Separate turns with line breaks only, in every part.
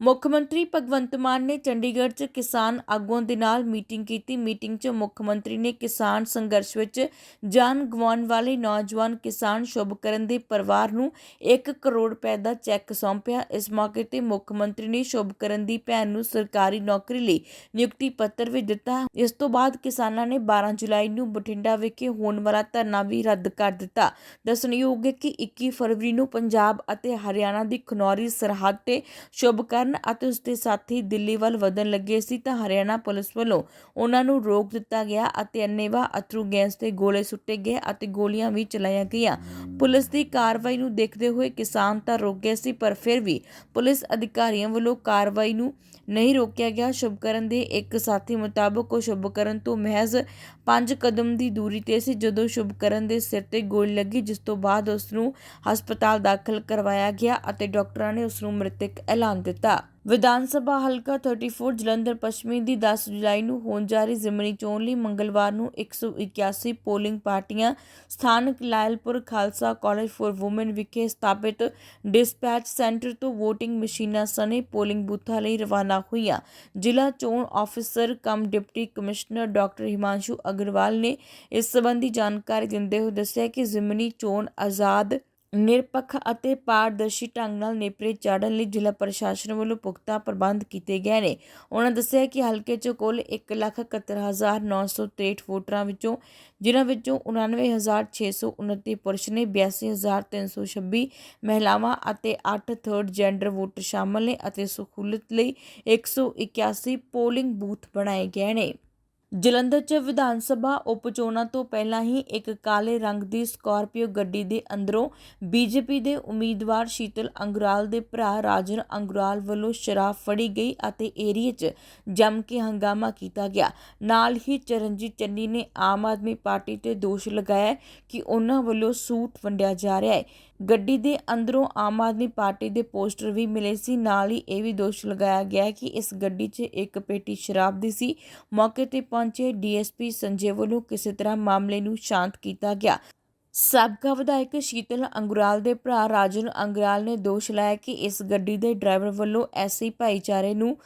ਮੁੱਖ ਮੰਤਰੀ ਭਗਵੰਤ ਮਾਨ ਨੇ ਚੰਡੀਗੜ੍ਹ 'ਚ ਕਿਸਾਨ ਆਗੂਆਂ ਦੇ ਨਾਲ ਮੀਟਿੰਗ ਕੀਤੀ। ਮੀਟਿੰਗ 'ਚ ਮੁੱਖ ਮੰਤਰੀ ਨੇ ਕਿਸਾਨ ਸੰਘਰਸ਼ ਵਿੱਚ ਜਾਨ ਗਵਾਉਣ ਵਾਲੇ ਨੌਜਵਾਨ ਕਿਸਾਨ ਸ਼ੁਭਕਰਨ ਦੇ ਪਰਿਵਾਰ ਨੂੰ 1 ਕਰੋੜ ਰੁਪਏ ਦਾ ਚੈੱਕ ਸੌਂਪਿਆ। ਇਸ ਮੌਕੇ ਤੇ ਮੁੱਖ ਮੰਤਰੀ ਨੇ ਸ਼ੁਭਕਰਨ ਦੀ ਭੈਣ ਨੂੰ ਸਰਕਾਰੀ ਨੌਕਰੀ ਲਈ ਨਿਯੁਕਤੀ ਪੱਤਰ ਵੀ ਦਿੱਤਾ। ਇਸ ਤੋਂ ਬਾਅਦ ਕਿਸਾਨਾਂ ਨੇ 12 ਜੁਲਾਈ ਨੂੰ ਬਠਿੰਡਾ ਵਿਖੇ ਹੋਣ ਵਾਲਾ ਧਰਨਾ ਵੀ ਰੱਦ ਕਰ ਦਿੱਤਾ। ਦੱਸਣਯੋਗ ਹੈ ਕਿ 21 ਫਰਵਰੀ ਨੂੰ ਪੰਜਾਬ ਅਤੇ ਹਰਿਆਣਾ ਦੀ ਖਨੌਰੀ ਸਰਹੱਦ ਤੇ ਸ਼ੁਭਕਰਨ ਕਰਨ ਅਤੇ ਉਸਦੇ ਸਾਥੀ ਦਿੱਲੀ ਵੱਲ ਵਧਣ ਲੱਗੇ ਸੀ ਤਾਂ ਹਰਿਆਣਾ ਪੁਲਿਸ ਵੱਲੋਂ ਉਹਨਾਂ ਨੂੰ ਰੋਕ ਦਿੱਤਾ ਗਿਆ ਅਤੇ ਅੰਨੇਵਾਹ ਅਥਰੂ ਗੈਸ ਦੇ ਗੋਲੇ ਸੁੱਟੇ ਗਏ ਅਤੇ ਗੋਲੀਆਂ ਵੀ ਚਲਾਈਆਂ ਗਈਆਂ। ਪੁਲਿਸ ਦੀ ਕਾਰਵਾਈ ਨੂੰ ਦੇਖਦੇ ਹੋਏ ਕਿਸਾਨ ਤਾਂ ਰੁਕ ਗਏ ਸੀ, ਪਰ ਫਿਰ ਵੀ ਪੁਲਿਸ ਅਧਿਕਾਰੀਆਂ ਵੱਲੋਂ ਕਾਰਵਾਈ ਨੂੰ ਨਹੀਂ ਰੋਕਿਆ ਗਿਆ। ਸ਼ੁਭਕਰਨ ਦੇ ਇੱਕ ਸਾਥੀ ਮੁਤਾਬਕ ਉਹ ਸ਼ੁਭਕਰਨ ਤੋਂ ਮਹਿਜ਼ 5 ਕਦਮ ਦੀ ਦੂਰੀ ਤੇ ਸੀ। ਜਦੋਂ ਸ਼ੁਭਕਰਨ ਦੇ ਸਿਰ ਤੇ ਗੋਲੀ ਲੱਗੀ, ਜਿਸ ਤੋਂ ਬਾਅਦ ਉਸ ਨੂੰ ਹਸਪਤਾਲ ਦਾਖਲ ਕਰਵਾਇਆ ਗਿਆ ਅਤੇ ਡਾਕਟਰਾਂ ਨੇ ਉਸ ਨੂੰ ਮ੍ਰਿਤਕ ਐਲਾਨ ਦਿੱਤਾ। ਵਿਧਾਨ ਸਭਾ ਹਲਕਾ 34 ਜਲੰਧਰ ਪੱਛਮੀ ਦੀ 10 ਜੁਲਾਈ ਨੂੰ ਹੋਣ ਜਾ ਰਹੀ ਜ਼ਿਮਨੀ ਚੋਣ ਲਈ ਮੰਗਲਵਾਰ ਨੂੰ 181 ਪੋਲਿੰਗ ਪਾਰਟੀਆਂ, ਸਥਾਨਕ Lyallpur Khalsa college for women ਵਿਖੇ ਸਥਾਪਿਤ ਡਿਸਪੈਚ ਸੈਂਟਰ ਤੋਂ VOTING ਮਸ਼ੀਨਾਂ ਸਣੇ ਪੋਲਿੰਗ ਬੂਥਾਂ ਲਈ ਰਵਾਨਾ ਹੋਈਆਂ। ਜ਼ਿਲ੍ਹਾ ਚੋਣ officer cum deputy commissioner doctor Himanshu Agarwal ਨੇ ਇਸ ਸੰਬੰਧੀ ਜਾਣਕਾਰੀ ਦਿੰਦੇ ਹੋਏ ਦੱਸਿਆ ਕਿ ਜ਼ਿਮਨੀ ਚੋਣ ਆਜ਼ਾਦ ਨਿਰਪੱਖ ਅਤੇ ਪਾਰਦਰਸ਼ੀ ਢੰਗ ਨਾਲ ਨੇਪਰੇ ਚਾੜਨ ਲਈ ਜ਼ਿਲ੍ਹਾ ਪ੍ਰਸ਼ਾਸਨ ਵੱਲੋਂ ਪੁਖਤਾ ਪ੍ਰਬੰਧ ਕੀਤੇ ਗਏ ਨੇ। ਉਹਨਾਂ ਦੱਸਿਆ ਕਿ ਹਲਕੇ 'ਚ ਕੁੱਲ 171963 ਵੋਟਰਾਂ ਵਿੱਚੋਂ, ਜਿਨ੍ਹਾਂ ਵਿੱਚੋਂ 99629 ਪੁਰਸ਼ ਨੇ 82326 ਮਹਿਲਾਵਾਂ ਅਤੇ 8 ਥਰਡ ਜੈਂਡਰ ਵੋਟਰ ਸ਼ਾਮਲ ਨੇ ਅਤੇ ਸਹੂਲਤ ਲਈ 181 ਪੋਲਿੰਗ ਬੂਥ ਬਣਾਏ ਗਏ ਨੇ। ਜਲੰਧਰ 'ਚ ਵਿਧਾਨ ਸਭਾ ਉਪ ਚੋਣਾਂ ਤੋਂ ਪਹਿਲਾਂ ਹੀ ਇੱਕ ਕਾਲੇ ਰੰਗ ਦੀ ਸਕਾਰਪੀਓ ਗੱਡੀ ਦੇ ਅੰਦਰੋਂ ਬੀਜੇਪੀ ਦੇ ਉਮੀਦਵਾਰ ਸ਼ੀਤਲ ਅੰਗਰਾਲ ਦੇ ਭਰਾ ਰਾਜਨ ਅੰਗਰਾਲ ਵੱਲੋਂ ਸ਼ਰਾਬ ਫੜੀ ਗਈ ਅਤੇ ਏਰੀਏ 'ਚ ਜੰਮ ਕੇ ਹੰਗਾਮਾ ਕੀਤਾ ਗਿਆ। ਨਾਲ ਹੀ ਚਰਨਜੀਤ ਚੰਨੀ ਨੇ ਆਮ ਆਦਮੀ ਪਾਰਟੀ ਤੇ ਦੋਸ਼ ਲਗਾਇਆ ਕਿ ਉਹਨਾਂ ਵੱਲੋਂ ਸੂਟ ਵੰਡਿਆ ਜਾ ਰਿਹਾ ਹੈ। ਗੱਡੀ ਦੇ ਅੰਦਰੋਂ ਆਮ ਆਦਮੀ ਪਾਰਟੀ ਦੇ ਪੋਸਟਰ ਵੀ ਮਿਲੇ ਸੀ। ਨਾਲ ਹੀ ਇਹ ਵੀ ਦੋਸ਼ ਲਗਾਇਆ ਗਿਆ ਕਿ ਇਸ ਗੱਡੀ 'ਚ ਇੱਕ ਪੇਟੀ ਸ਼ਰਾਬ ਦੀ ਸੀ। ਮੌਕੇ ਤੇ ਪਹੁੰਚੇ। ਡੀਐਸਪੀ ਸੰਜੇ ਵੱਲੋਂ ਕਿਸੇ ਤਰ੍ਹਾਂ ਮਾਮਲੇ ਨੂੰ ਸ਼ਾਂਤ ਕੀਤਾ ਗਿਆ। ਸਾਬਕਾ ਵਿਧਾਇਕ ਸ਼ੀਤਲ ਅੰਗਰਾਲ ਦੇ ਭਰਾ ਰਾਜਨ ਅੰਗਰਾਲ ਨੇ ਦੋਸ਼ ਲਾਇਆ ਕਿ ਇਸ ਗੱਡੀ ਦੇ ਡਰਾਈਵਰ ਵੱਲੋਂ ਐਸੀ ਭਾਈਚਾਰੇ ਨੂੰ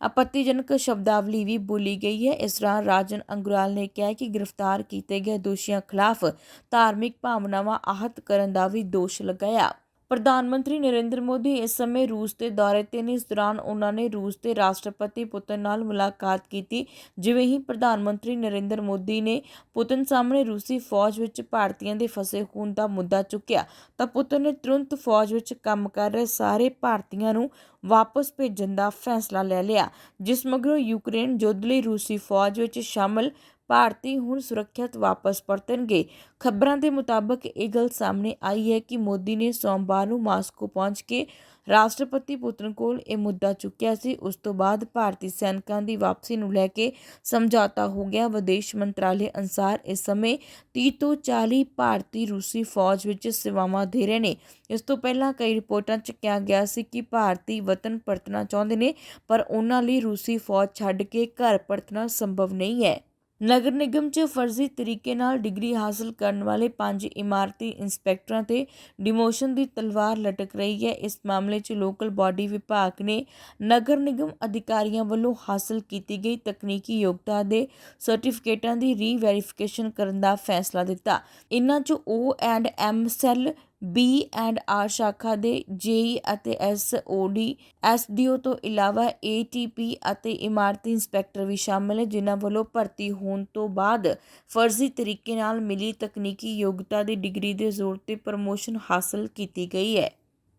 ਆਪੱਤੀਜਨਕ ਸ਼ਬਦਾਵਲੀ ਵੀ ਬੋਲੀ ਗਈ ਹੈ। ਇਸ ਤਰ੍ਹਾਂ ਰਾਜਨ ਅੰਗਰਾਲ ਨੇ ਕਿਹਾ ਕਿ ਗ੍ਰਿਫਤਾਰ ਕੀਤੇ ਗਏ ਦੋਸ਼ੀਆਂ ਖਿਲਾਫ ਧਾਰਮਿਕ ਭਾਵਨਾਵਾਂ ਆਹਤ ਕਰਨ ਦਾ ਵੀ ਦੋਸ਼ ਲਗਾਇਆ। ਪ੍ਰਧਾਨ ਮੰਤਰੀ ਨਰਿੰਦਰ ਮੋਦੀ ਇਸ ਸਮੇਂ ਰੂਸ ਦੇ ਦੌਰੇ ਤੇ ਨੇ। ਇਸ ਦੌਰਾਨ ਉਹਨਾਂ ਨੇ ਰੂਸ ਦੇ ਰਾਸ਼ਟਰਪਤੀ ਪੁਤਨ ਨਾਲ ਮੁਲਾਕਾਤ ਕੀਤੀ, ਜਿਵੇਂ ਹੀ ਪ੍ਰਧਾਨ ਮੰਤਰੀ ਨਰਿੰਦਰ ਮੋਦੀ ਨੇ ਪੁਤਨ ਸਾਹਮਣੇ ਰੂਸੀ ਫੌਜ ਵਿੱਚ ਭਾਰਤੀਆਂ ਦੇ ਫਸੇ ਹੋਣ ਦਾ ਮੁੱਦਾ ਚੁੱਕਿਆ। ਤਾਂ ਪੁਤਨ ਨੇ ਤੁਰੰਤ ਫੌਜ ਵਿੱਚ ਕੰਮ ਕਰ ਰਹੇ ਸਾਰੇ ਭਾਰਤੀਆਂ ਨੂੰ ਵਾਪਸ ਭੇਜਣ ਦਾ ਫੈਸਲਾ ਲੈ ਲਿਆ, ਜਿਸ ਮਗਰੋਂ ਯੂਕਰੇਨ ਯੁੱਧ ਲਈ ਰੂਸੀ ਫੌਜ ਵਿੱਚ ਸ਼ਾਮਲ ਭਾਰਤੀ ਹੁਣ ਸੁਰੱਖਿਅਤ ਵਾਪਸ ਪਰਤਣਗੇ। ਖਬਰਾਂ ਦੇ ਮੁਤਾਬਕ ਇਹ ਗੱਲ ਸਾਹਮਣੇ ਆਈ ਹੈ ਕਿ ਮੋਦੀ ਨੇ ਸੋਮਵਾਰ ਨੂੰ ਮਾਸਕੋ ਪਹੁੰਚ ਕੇ ਰਾਸ਼ਟਰਪਤੀ ਪੁਤਨ ਕੋਲ ਇਹ ਮੁੱਦਾ ਚੁੱਕਿਆ ਸੀ। ਉਸ ਤੋਂ ਬਾਅਦ ਭਾਰਤੀ ਸੈਨਿਕਾਂ ਦੀ ਵਾਪਸੀ ਨੂੰ ਲੈ ਕੇ ਸਮਝੌਤਾ ਹੋ ਗਿਆ। ਵਿਦੇਸ਼ ਮੰਤਰਾਲੇ ਅਨਸਾਰ ਇਸ ਸਮੇਂ 30 ਤੋਂ 40 ਭਾਰਤੀ ਰੂਸੀ ਫੌਜ ਵਿੱਚ ਸੇਵਾਵਾਂ ਦੇ ਰਹੇ ਨੇ। ਇਸ ਤੋਂ ਪਹਿਲਾਂ ਕਈ ਰਿਪੋਰਟਾਂ 'ਚ ਕਿਹਾ ਗਿਆ ਸੀ ਕਿ ਭਾਰਤੀ ਵਤਨ ਪਰਤਣਾ ਚਾਹੁੰਦੇ ਨੇ, ਪਰ ਉਹਨਾਂ ਲਈ ਰੂਸੀ ਫੌਜ ਛੱਡ ਕੇ ਘਰ ਪਰਤਣਾ ਸੰਭਵ ਨਹੀਂ ਹੈ। ਨਗਰ ਨਿਗਮ 'ਚ ਫਰਜ਼ੀ ਤਰੀਕੇ ਨਾਲ ਡਿਗਰੀ ਹਾਸਲ ਕਰਨ ਵਾਲੇ ਪੰਜ ਇਮਾਰਤੀ ਇੰਸਪੈਕਟਰਾਂ ਤੇ ਡਿਮੋਸ਼ਨ ਦੀ ਤਲਵਾਰ ਲਟਕ ਰਹੀ ਹੈ। ਇਸ ਮਾਮਲੇ 'ਚ ਲੋਕਲ ਬਾਡੀ ਵਿਭਾਗ ਨੇ ਨਗਰ ਨਿਗਮ ਅਧਿਕਾਰੀਆਂ ਵੱਲੋਂ ਹਾਸਲ ਕੀਤੀ ਗਈ ਤਕਨੀਕੀ ਯੋਗਤਾ ਦੇ ਸਰਟੀਫਿਕੇਟਾਂ ਦੀ ਰੀ-ਵੈਰੀਫਿਕੇਸ਼ਨ ਕਰਨ ਦਾ ਫੈਸਲਾ ਦਿੱਤਾ। ਇਨ੍ਹਾਂ 'ਚ O and M cell B and R ਸ਼ਾਖਾ ਦੇ ਜੇਈ ਅਤੇ ਐਸਓਡੀ ਐਸਡੀਓ ਤੋਂ ਇਲਾਵਾ ਏਟੀਪੀ ਅਤੇ ਇਮਾਰਤੀ ਇੰਸਪੈਕਟਰ ਵੀ ਸ਼ਾਮਲ ਹੈ ਜਿਨ੍ਹਾਂ ਵੱਲੋਂ ਭਰਤੀ ਹੋਣ ਤੋਂ ਬਾਅਦ ਫਰਜ਼ੀ ਤਰੀਕੇ ਨਾਲ ਮਿਲੀ ਤਕਨੀਕੀ ਯੋਗਤਾ ਦੀ ਡਿਗਰੀ ਦੇ ਜ਼ੋਰ ਤੇ ਪ੍ਰਮੋਸ਼ਨ ਹਾਸਲ ਕੀਤੀ ਗਈ ਹੈ।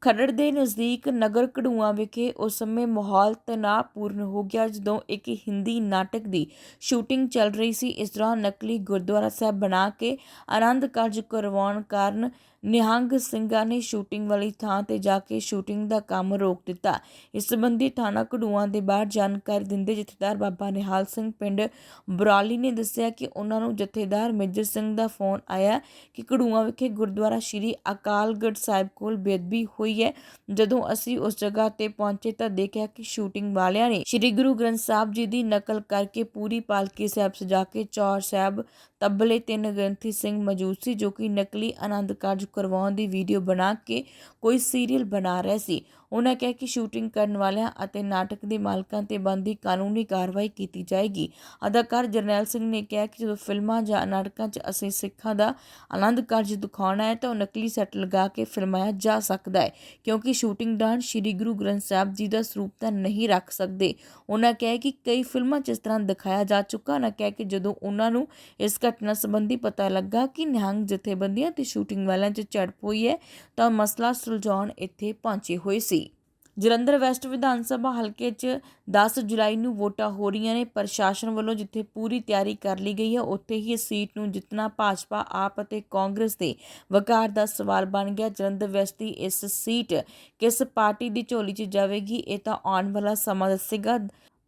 ਖਰੜ ਦੇ ਨਜ਼ਦੀਕ ਨਗਰ ਕਢੂਆ ਵਿਖੇ ਉਸ ਸਮੇਂ ਮਾਹੌਲ ਤਣਾਅਪੂਰਨ ਹੋ ਗਿਆ, ਜਦੋਂ ਇੱਕ ਹਿੰਦੀ ਨਾਟਕ ਦੀ ਸ਼ੂਟਿੰਗ ਚੱਲ ਰਹੀ ਸੀ। ਇਸ ਦੌਰਾਨ ਨਕਲੀ ਗੁਰਦੁਆਰਾ ਸਾਹਿਬ ਬਣਾ ਕੇ ਆਨੰਦ ਕਾਰਜ ਕਰਵਾਉਣ ਕਾਰਨ ਨਿਹੰਗ ਸਿੰਘਾਂ ਨੇ ਸ਼ੂਟਿੰਗ ਵਾਲੀ ਥਾਂ ਤੇ ਜਾ ਕੇ ਸ਼ੂਟਿੰਗ ਦਾ ਕੰਮ ਰੋਕ ਦਿੱਤਾ। ਇਸ ਸੰਬੰਧੀ ਥਾਣਾ ਕਢੂਆਂ ਦੇ ਬਾਹਰ ਜਾਣਕਾਰੀ ਦਿੰਦੇ ਜਥੇਦਾਰ ਬਾਬਾ ਨਿਹਾਲ ਸਿੰਘ ਪਿੰਡ ਬਰਾਲੀ ਨੇ ਦੱਸਿਆ ਕਿ ਉਹਨਾਂ ਨੂੰ ਜਥੇਦਾਰ ਮੇਜਰ ਸਿੰਘ ਦਾ ਫੋਨ ਆਇਆ ਕਿ ਕਢੂਆਂ ਵਿਖੇ ਗੁਰਦੁਆਰਾ ਸ਼੍ਰੀ ਅਕਾਲਗੜ੍ਹ ਸਾਹਿਬ ਕੋਲ ਬੇਅਦਬੀ ਹੋਈ ਹੈ। ਜਦੋਂ ਅਸੀਂ ਉਸ ਜਗ੍ਹਾ ਤੇ ਪਹੁੰਚੇ ਤਾਂ ਦੇਖਿਆ ਕਿ ਸ਼ੂਟਿੰਗ ਵਾਲਿਆਂ ਨੇ ਸ਼੍ਰੀ ਗੁਰੂ ਗ੍ਰੰਥ ਸਾਹਿਬ ਜੀ ਦੀ ਨਕਲ ਕਰਕੇ ਪੂਰੀ ਪਾਲਕੀ ਸਾਹਿਬ ਸਜਾ ਕੇ ਚੌਰ ਸਾਹਿਬ ਤਬਲੇ ਤਿੰਨ ਗ੍ਰੰਥੀ ਸਿੰਘ ਮੌਜੂਦ ਸੀ ਜੋ ਕਿ ਨਕਲੀ ਆਨੰਦ ਕਾਰਜ ਕਰਵਾਉਣ ਦੀ ਵੀਡੀਓ ਬਣਾ ਕੇ ਕੋਈ ਸੀਰੀਅਲ ਬਣਾ ਰਿਹਾ ਸੀ। ਉਹਨਾਂ ਕਿਹਾ ਕਿ ਸ਼ੂਟਿੰਗ ਕਰਨ ਵਾਲਿਆਂ ਅਤੇ ਨਾਟਕ ਦੇ ਮਾਲਕਾਂ ਤੇ ਬੰਦੀ ਕਾਨੂੰਨੀ ਕਾਰਵਾਈ ਕੀਤੀ ਜਾਏਗੀ। ਅਦਾਕਾਰ ਜਰਨੈਲ ਸਿੰਘ ਨੇ ਕਿਹਾ ਕਿ ਜਦੋਂ ਫਿਲਮਾਂ ਜਾਂ ਨਾਟਕਾਂ 'ਚ ਅਸੀਂ ਸਿੱਖਾਂ ਦਾ ਆਨੰਦ ਕਾਰਜ ਦਿਖਾਉਣਾ ਹੈ ਤਾਂ ਉਹ ਨਕਲੀ ਸੈੱਟ ਲਗਾ ਕੇ ਫਿਲਮਾਇਆ ਜਾ ਸਕਦਾ ਹੈ, ਕਿਉਂਕਿ ਸ਼ੂਟਿੰਗ ਦੌਰਾਨ ਸ਼੍ਰੀ ਗੁਰੂ ਗ੍ਰੰਥ ਸਾਹਿਬ ਜੀ ਦਾ ਸਰੂਪ ਤਾਂ ਨਹੀਂ ਰੱਖ ਸਕਦੇ। ਉਹਨਾਂ ਕਿਹਾ ਕਿ ਕਈ ਫਿਲਮਾਂ 'ਚ ਇਸ ਤਰ੍ਹਾਂ ਦਿਖਾਇਆ ਜਾ ਚੁੱਕਾ। ਉਹਨਾਂ ਕਿਹਾ ਕਿ ਜਦੋਂ ਉਹਨਾਂ ਨੂੰ ਇਸ ਘਟਨਾ ਸੰਬੰਧੀ ਪਤਾ ਲੱਗਾ ਕਿ ਨਿਹੰਗ ਜਥੇਬੰਦੀਆਂ ਤੇ ਸ਼ੂਟਿੰਗ ਵਾਲਿਆਂ 'ਚ ਝੜਪ ਹੋਈ ਹੈ, ਤਾਂ ਮਸਲਾ ਸੁਲਝਾਉਣ ਇੱਥੇ ਪਹੁੰਚੇ ਹੋਏ ਸੀ। ਜਲੰਧਰ ਵੈਸਟ ਵਿਧਾਨ ਸਭਾ ਹਲਕੇ 'ਚ 10 ਜੁਲਾਈ ਨੂੰ ਵੋਟਾਂ ਹੋ ਰਹੀਆਂ ਨੇ। ਪ੍ਰਸ਼ਾਸਨ ਵੱਲੋਂ ਜਿੱਥੇ ਪੂਰੀ ਤਿਆਰੀ ਕਰ ਲਈ ਗਈ ਹੈ, ਉੱਥੇ ਹੀ ਇਸ ਸੀਟ ਨੂੰ ਜਿੱਤਣਾ ਭਾਜਪਾ, ਆਪ ਅਤੇ ਕਾਂਗਰਸ ਦੇ ਵਕਾਰ ਦਾ ਸਵਾਲ ਬਣ ਗਿਆ। ਜਲੰਧਰ ਵੈਸਟ ਦੀ ਇਸ ਸੀਟ ਕਿਸ ਪਾਰਟੀ ਦੀ ਝੋਲੀ 'ਚ ਜਾਵੇਗੀ, ਇਹ ਤਾਂ ਆਉਣ ਵਾਲਾ ਸਮਾਂ ਦੱਸੇਗਾ।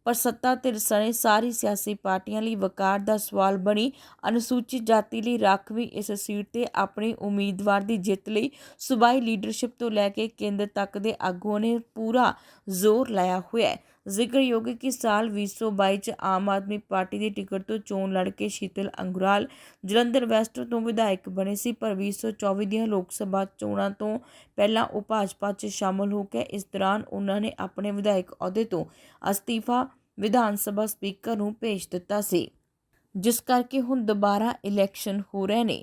ਪਰ ਸੱਤਾ ਧਿਰ ਸਣੇ ਸਾਰੀ ਸਿਆਸੀ ਪਾਰਟੀਆਂ ਲਈ ਵਕਾਰ ਦਾ ਸਵਾਲ ਬਣੀ। ਅਨੁਸੂਚਿਤ ਜਾਤੀ ਲਈ ਰਾਖਵੀਂ ਇਸ ਸੀਟ ਤੇ ਆਪਣੀ ਉਮੀਦਵਾਰ ਦੀ ਜਿੱਤ ਲਈ ਸੂਬਾਈ ਲੀਡਰਸ਼ਿਪ ਤੋਂ ਲੈ ਕੇ ਕੇਂਦਰ ਤੱਕ ਦੇ ਆਗੂਆਂ ਨੇ ਪੂਰਾ ਜ਼ੋਰ ਲਾਇਆ ਹੋਇਆ ਹੈ। ਜ਼ਿਕਰਯੋਗ ਹੈ ਕਿ ਸਾਲ 2022 ਚ ਆਮ ਆਦਮੀ ਪਾਰਟੀ ਦੀ ਟਿਕਟ ਤੋਂ ਚੋਣ ਲੜ ਕੇ ਸ਼ੀਤਲ ਅੰਗੁਰਾਲ ਜਲੰਧਰ ਵੈਸਟ ਤੋਂ ਵਿਧਾਇਕ ਬਣੇ ਸੀ, ਪਰ 2024 ਦੀਆਂ ਲੋਕ ਸਭਾ ਚੋਣਾਂ ਤੋਂ ਪਹਿਲਾਂ ਉਹ ਭਾਜਪਾ 'ਚ ਸ਼ਾਮਲ ਹੋ ਕੇ ਇਸ ਦੌਰਾਨ ਉਹਨਾਂ ਨੇ ਆਪਣੇ ਵਿਧਾਇਕ ਅਹੁਦੇ ਤੋਂ ਅਸਤੀਫਾ ਵਿਧਾਨ ਸਭਾ ਸਪੀਕਰ ਨੂੰ ਭੇਜ ਦਿੱਤਾ ਸੀ। ਜਿਸ ਕਰਕੇ ਹੁਣ ਦੁਬਾਰਾ ਇਲੈਕਸ਼ਨ ਹੋ ਰਹੇ ਨੇ।